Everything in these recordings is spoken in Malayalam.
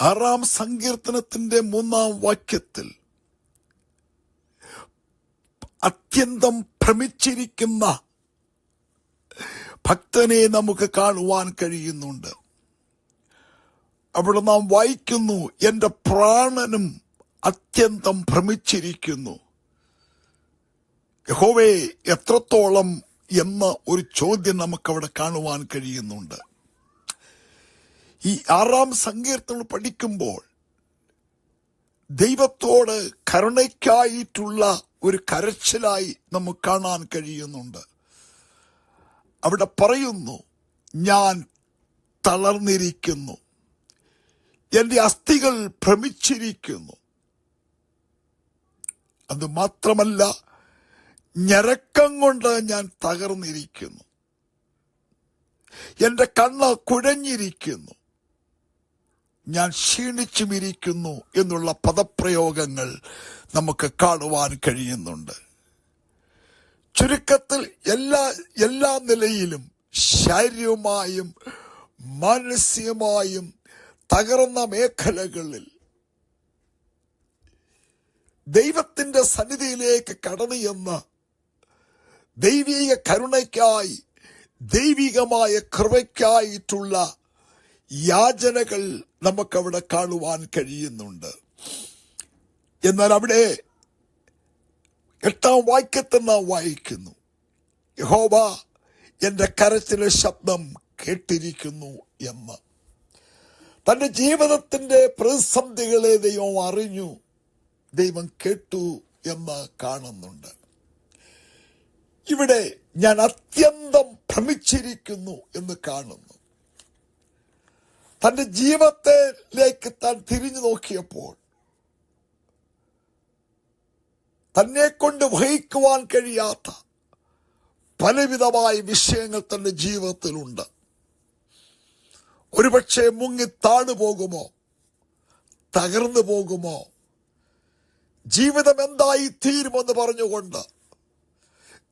ആറാം സങ്കീർത്തനത്തിന്റെ മൂന്നാം വാക്യത്തിൽ അത്യന്തം ഭ്രമിച്ചിരിക്കുന്ന ഭക്തനെ നമുക്ക് കാണുവാൻ കഴിയുന്നുണ്ട്. അവിടെ നാം വായിക്കുന്നു എന്റെ പ്രാണനും അത്യന്തം ഭ്രമിച്ചിരിക്കുന്നു. യഹോവേ എത്രത്തോളം? എന്ന ഒരു ചോദ്യം നമുക്കവിടെ കാണുവാൻ കഴിയുന്നുണ്ട്. ഈ ആറാം സങ്കീർത്തനം പഠിക്കുമ്പോൾ ദൈവത്തോട് കരുണയ്ക്കായിട്ടുള്ള ഒരു കരച്ചിലായി നമുക്ക് കാണാൻ കഴിയുന്നുണ്ട്. അവിടെ പറയുന്നു ഞാൻ തളർന്നിരിക്കുന്നു. എന്റെ അസ്ഥികൾ ഭ്രമിച്ചിരിക്കുന്നു. അത് മാത്രമല്ല ഞരക്കം കൊണ്ട് ഞാൻ തകർന്നിരിക്കുന്നു. എന്റെ കണ്ണ് കുഴഞ്ഞിരിക്കുന്നു. ഞാൻ ക്ഷീണിച്ചുമിരിക്കുന്നു എന്നുള്ള പദപ്രയോഗങ്ങൾ നമുക്ക് കാണുവാൻ കഴിയുന്നുണ്ട്. ചുരുക്കത്തിൽ എല്ലാ എല്ലാ നിലയിലും ശാരീരികമായും മാനസികമായും തകർന്ന മേഖലകളിൽ ദൈവത്തിന്റെ സന്നിധിയിലേക്ക് കടന്നു എന്ന് ദൈവീക കരുണയ്ക്കായി ദൈവികമായ കൃപയ്ക്കായിട്ടുള്ള യാചനകൾ നമുക്കവിടെ കാണുവാൻ കഴിയുന്നുണ്ട്. എന്നാൽ അവിടെ എട്ടാം വാക്യത്തിൽ നാം വായിക്കുന്നു. യഹോബ എന്റെ കരച്ചിലെ ശബ്ദം കേട്ടിരിക്കുന്നു എന്ന്. തന്റെ ജീവിതത്തിന്റെ പ്രതിസന്ധികളെ ദൈവം അറിഞ്ഞു. ദൈവം കേട്ടു എന്ന് കാണുന്നുണ്ട്. ഇവിടെ ഞാൻ അത്യന്തം ഭ്രമിച്ചിരിക്കുന്നു എന്ന് കാണുന്നു. തന്റെ ജീവിതത്തിലേക്ക് താൻ തിരിഞ്ഞു നോക്കിയപ്പോൾ തന്നെ കൊണ്ട് വഹിക്കുവാൻ കഴിയാത്ത പലവിധമായ വിഷയങ്ങൾ തന്റെ ജീവിതത്തിലുണ്ട്. ഒരുപക്ഷെ മുങ്ങി താണു പോകുമോ? തകർന്നു പോകുമോ? ജീവിതം എന്തായി തീരുമെന്ന് പറഞ്ഞുകൊണ്ട്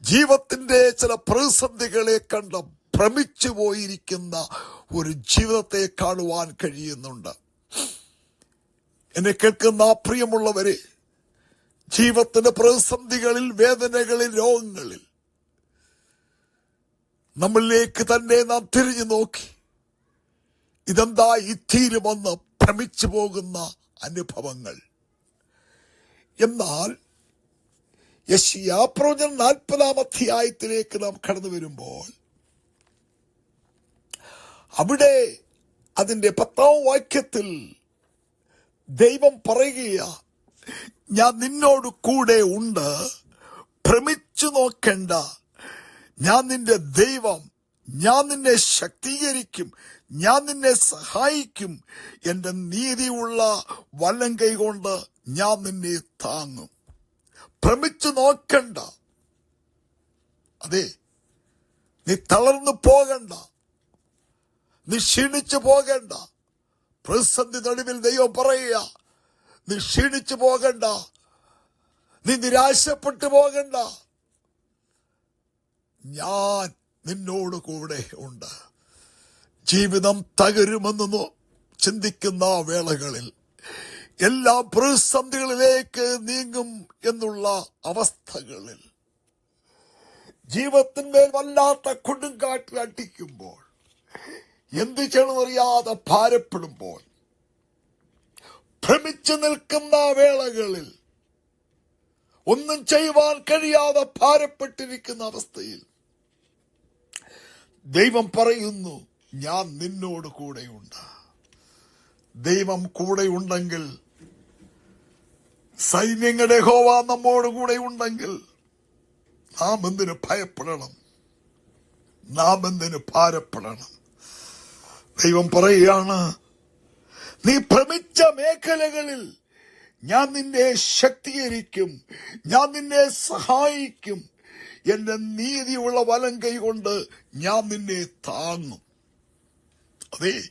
ജീവിതത്തിന്റെ ചില പ്രതിസന്ധികളെ കണ്ട് ഭ്രമിച്ചു പോയിരിക്കുന്ന ഒരു ജീവിതത്തെ കാണുവാൻ കഴിയുന്നുണ്ട്. എന്നെ കേൾക്കുന്ന പ്രിയമുള്ളവരെ ജീവിതത്തിന്റെ പ്രതിസന്ധികളിൽ വേദനകളിൽ രോഗങ്ങളിൽ നമ്മളിലേക്ക് തന്നെ നാം തിരിഞ്ഞു നോക്കി. ഇതെന്താ ഇത്തീരുമെന്ന് തീരുമെന്ന് ഭ്രമിച്ചു പോകുന്ന അനുഭവങ്ങൾ. എന്നാൽ യശിയാപ്രോജൻ നാൽപ്പതാം അധ്യായത്തിലേക്ക് നാം കടന്നു വരുമ്പോൾ അവിടെ അതിന്റെ പത്താം വാക്യത്തിൽ ദൈവം പറയുക ഞാൻ നിന്നോട് കൂടെ ഉണ്ട് ഭ്രമിച്ചു നോക്കണ്ട. ഞാൻ നിന്റെ ദൈവം ഞാൻ നിന്നെ ശക്തീകരിക്കും ഞാൻ നിന്നെ സഹായിക്കും. എന്റെ നീതിയുള്ള വല്ലം കൈകൊണ്ട് ഞാൻ നിന്നെ താങ്ങും. ഭ്രമിച്ചു നോക്കണ്ട. അതെ നീ തളർന്നു പോകണ്ട. നീ ക്ഷീണിച്ചു പോകണ്ട. പ്രതിസന്ധി നടുവിൽ ദൈവം പറയുക നീ ക്ഷീണിച്ചു പോകണ്ട. നീ നിരാശപ്പെട്ടു പോകണ്ട. ഞാൻ നിന്നോട് കൂടെ ഉണ്ട്. ജീവിതം തകരുമെന്ന് ചിന്തിക്കുന്ന വേളകളിൽ എല്ലാ പ്രതിസന്ധികളിലേക്ക് നീങ്ങും എന്നുള്ള അവസ്ഥകളിൽ ജീവിതത്തിന്മേൽ വല്ലാത്ത കൊടുങ്കാറ്റ് അടിക്കുമ്പോൾ എന്ത് ചെയ്യണമെന്നറിയാതെ ഭാരപ്പെടുമ്പോൾ ഭ്രമിച്ചു നിൽക്കുന്ന വേളകളിൽ ഒന്നും ചെയ്യുവാൻ കഴിയാതെ ഭാരപ്പെട്ടിരിക്കുന്ന അവസ്ഥയിൽ ദൈവം പറയുന്നു ഞാൻ നിന്നോട് കൂടെയുണ്ട്. ദൈവം കൂടെയുണ്ടെങ്കിൽ സൈന്യങ്ങളുടെ ഹോവ നമ്മോട് കൂടെ ഉണ്ടെങ്കിൽ നാം എന്തിനു ഭയപ്പെടണം? നാം എന്തിനു ഭാരപ്പെടണം? ദൈവം പറയുകയാണ് നീ ഭ്രമിച്ച മേഖലകളിൽ ഞാൻ നിന്നെ ശക്തീകരിക്കും ഞാൻ നിന്നെ സഹായിക്കും. എന്റെ നീതിയുള്ള വലം കൈകൊണ്ട് ഞാൻ നിന്നെ താങ്ങും. അതെ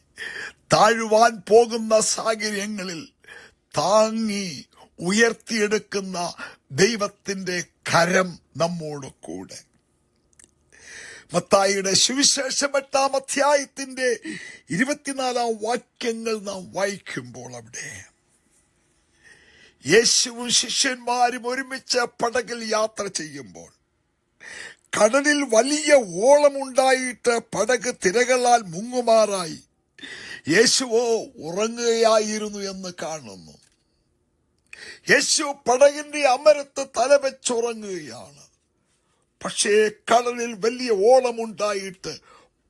താഴുവാൻ പോകുന്ന സാഹചര്യങ്ങളിൽ താങ്ങി ഉയർത്തിയെടുക്കുന്ന ദൈവത്തിന്റെ കരം നമ്മോട് കൂടെ. മത്തായിയുടെ സുവിശേഷം എട്ടാം അധ്യായത്തിന്റെ ഇരുപത്തിനാലാം വാക്യങ്ങൾ നാം വായിക്കുമ്പോൾ അവിടെ യേശുവും ശിഷ്യന്മാരും ഒരുമിച്ച് പടകിൽ യാത്ര ചെയ്യുമ്പോൾ കടലിൽ വലിയ ഓളമുണ്ടായിട്ട് പടക് തിരകളാൽ മുങ്ങുമാറായി. യേശുവോ ഉറങ്ങുകയായിരുന്നു എന്ന് കാണുന്നു. യേശു പടകിന്റെ അമരത്ത് തലവെച്ചുറങ്ങുകയാണ്. പക്ഷേ കടലിൽ വലിയ ഓളമുണ്ടായിട്ട്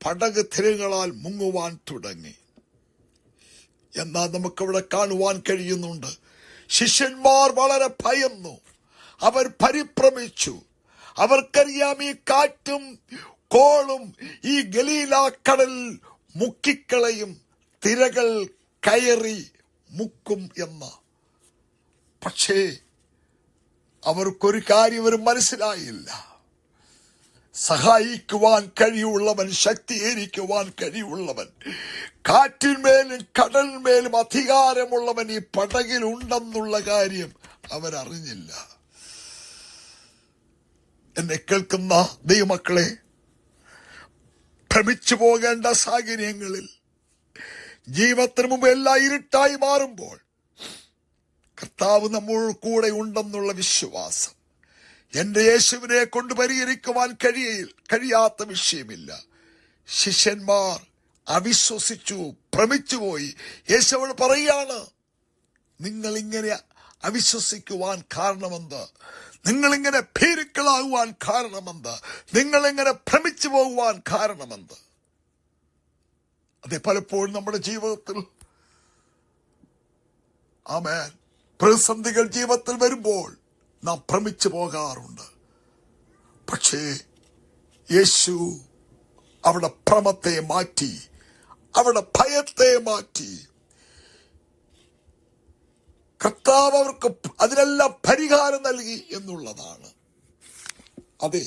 പടക് തിരകളാൽ മുങ്ങുവാൻ തുടങ്ങി. എന്നാൽ നമുക്കവിടെ കാണുവാൻ കഴിയുന്നുണ്ട്. ശിഷ്യന്മാർ വളരെ ഭയന്നു. അവർ പരിഭ്രമിച്ചു. അവർക്കറിയാം ഈ കാറ്റും കോളും ഈ ഗലീലാക്കടൽ മുക്കിക്കളയും തിരകൾ കയറി മുക്കും എന്ന്. പക്ഷേ അവർക്കൊരു കാര്യം അവർ മനസ്സിലായില്ല. സഹായിക്കുവാൻ കഴിവുള്ളവൻ ശക്തീകരിക്കുവാൻ കഴിവുള്ളവൻ. കാറ്റിന്മേലും കടലിന്മേലും അധികാരമുള്ളവൻ ഈ പടകിൽ ഉണ്ടെന്നുള്ള കാര്യം അവരറിഞ്ഞില്ല. എന്നെ കേൾക്കുന്ന ദൈവമക്കളെ ഭ്രമിച്ചു പോകേണ്ട സാഹചര്യങ്ങളിൽ ജീവിതത്തിന് മുമ്പ് എല്ലാം ഇരുട്ടായി മാറുമ്പോൾ കർത്താവ് നമ്മൾ കൂടെ ഉണ്ടെന്നുള്ള വിശ്വാസം എന്റെ യേശുവിനെ കൊണ്ട് പരിഹരിക്കുവാൻ കഴിയയിൽ കഴിയാത്ത വിഷയമില്ല. ശിഷ്യന്മാർ അവിശ്വസിച്ചു ഭ്രമിച്ചുപോയി. യേശുവോട് പറയുകയാണ് നിങ്ങൾ ഇങ്ങനെ അവിശ്വസിക്കുവാൻ കാരണമെന്ത്? നിങ്ങളിങ്ങനെ ഭീരുക്കളാകുവാൻ കാരണമെന്ത്? നിങ്ങളിങ്ങനെ ഭ്രമിച്ചു പോകുവാൻ കാരണമെന്ത്? അതെ പലപ്പോഴും നമ്മുടെ ജീവിതത്തിൽ ആമേ പ്രതിസന്ധികൾ ജീവിതത്തിൽ വരുമ്പോൾ നാം ഭ്രമിച്ചു പോകാറുണ്ട്. പക്ഷേ യേശു അവിടെ ഭ്രമത്തെ മാറ്റി അവിടെ ഭയത്തെ മാറ്റി. കർത്താവ് അവർക്ക് അതിനെല്ലാം പരിഹാരം നൽകി എന്നുള്ളതാണ്. അതെ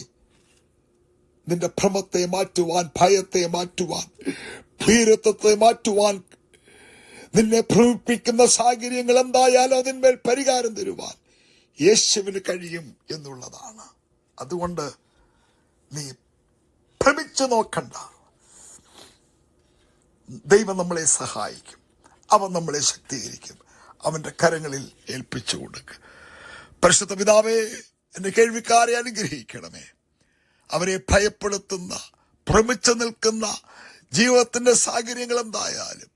നിന്റെ ഭ്രമത്തെ മാറ്റുവാൻ ഭയത്തെ മാറ്റുവാൻ ഭീരത്വത്തെ മാറ്റുവാൻ നിന്നെ ഭ്രമിപ്പിക്കുന്ന സാഹചര്യങ്ങൾ എന്തായാലും അതിന്മേൽ പരിഹാരം തരുവാൻ. യേശുവിന് കഴിയും എന്നുള്ളതാണ്. അതുകൊണ്ട് നീ ഭ്രമിച്ചു നോക്കണ്ട. ദൈവം നമ്മളെ സഹായിക്കും. അവൻ നമ്മളെ ശക്തീകരിക്കും. അവന്റെ കരങ്ങളിൽ ഏൽപ്പിച്ചു കൊടുക്കുക പരിശുദ്ധ പിതാവേ എന്റെ കേൾവിക്കാരെ അനുഗ്രഹിക്കണമേ. അവരെ ഭയപ്പെടുത്തുന്ന ഭ്രമിച്ചു നിൽക്കുന്ന ജീവിതത്തിന്റെ സാഹചര്യങ്ങൾ എന്തായാലും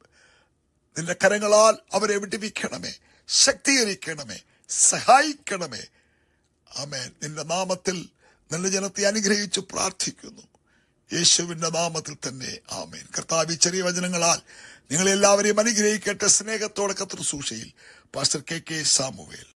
നിന്റെ കരങ്ങളാൽ അവരെ വിടിവിക്കണമേ ശക്തീകരിക്കണമേ. സഹായിക്കണമേ. ആമേൻ. നിന്റെ നാമത്തിൽ നിന്റെ ജനത്തെ അനുഗ്രഹിച്ചു പ്രാർത്ഥിക്കുന്നു. യേശുവിന്റെ നാമത്തിൽ തന്നെ ആമേൻ. കർത്താവ് ചെറിയ വചനങ്ങളാൽ നിങ്ങളെല്ലാവരെയും അനുഗ്രഹിക്കട്ടെ. സ്നേഹത്തോടെ കത്തൃസൂഷയിൽ പാസ്റ്റർ കെ കെ സാമുവേൽ.